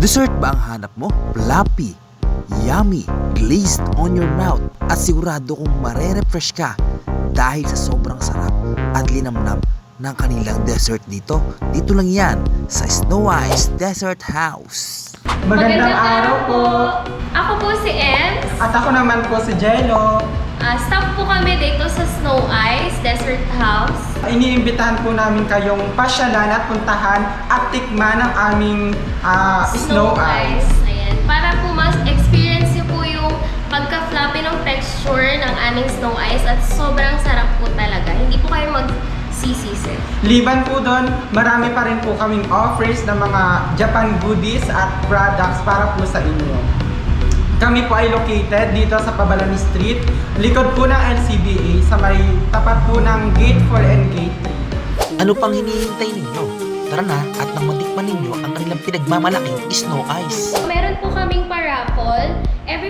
Dessert ba ang hanap mo? Fluffy, yummy, glazed on your mouth at sigurado kong marerefresh ka dahil sa sobrang sarap at linamnam ng kanilang dessert dito. Dito lang yan sa Snow Ice Desert House. Magandang araw po. Ako po si Ems. At ako naman po si Jello. Ah, staff po kami dito sa Snow Ice. Iniimbitahan po namin kayong pasyalan at puntahan at tikman ang aming ah, snow, ice. Ayan. Para po mas experience niyo po yung pagka-floppy ng texture ng aming snow ice at sobrang sarap po talaga. Hindi po kayo magsisisi. Liban po doon, marami pa rin po kaming offers ng mga Japan goodies at products para po sa inyo. Kami po ay located dito sa Pabalani Street, likod po ng LCBA sa may tapat po ng Gate 4 and Gate 3. Ano pang hinihintay ninyo? Tara na at nang matikman ninyo ang kanilang pinagmamalaking Snow Ice. Meron po kaming pa-raffle. Every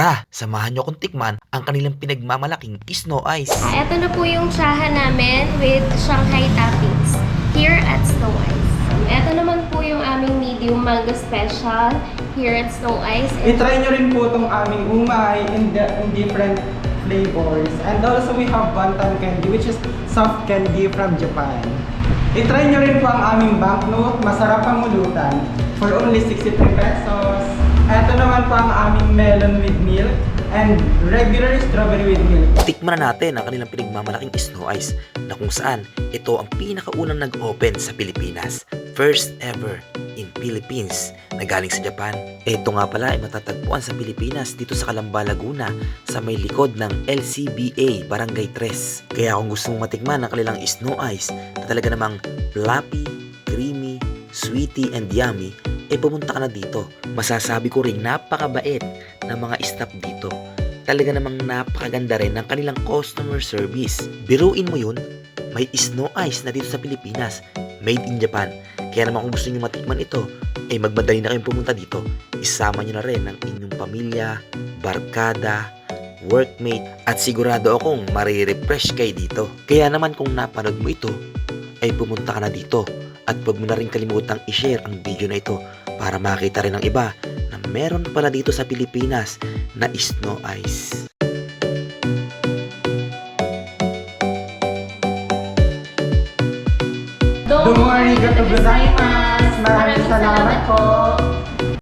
Tara, samahan nyo akong tikman ang kanilang pinagmamalaking Snow Ice. Ah, ito na po yung tsahan namin with Shanghai toppings here at Snow Ice. Ito naman po yung aming medium mango special here at Snow Ice. I-try nyo rin po itong aming umay in, the, in different flavors. And also we have bantan candy which is soft candy from Japan. I-try nyo rin po ang aming banknote, masarap ang mulutan for only 63 pesos. Ang aming melon with milk and regular strawberry with milk. Tikman na natin ang kanilang pinagmamalaking Snow Ice na kung saan ito ang pinakaunang nag-open sa Pilipinas. First ever in Philippines na galing sa Japan. Ito nga pala ay matatagpuan sa Pilipinas dito sa Calamba, Laguna sa may likod ng LCBA Barangay 3. Kaya kung gusto mong matikman ang kanilang Snow Ice na talaga namang fluffy, creamy, sweety and yummy, eh pumunta ka na dito. Masasabi ko ring napakabait ng mga staff dito talaga namang napakaganda rin ng kanilang customer service. Biruin mo yun, may snow ice na dito sa Pilipinas, made in Japan. Kaya naman kung gusto nyo matikman ito, ay magmadali na kayong pumunta dito. Isama nyo na rin ang inyong pamilya, barkada, workmate, at sigurado akong marirefresh kayo dito. Kaya naman kung napanood mo ito, ay pumunta ka na dito. At huwag mo na rin kalimutang i-share ang video na ito para makita rin ng iba na meron pala dito sa Pilipinas na snow ice. Domo arigatou gozaimasu! Maraming salamat po!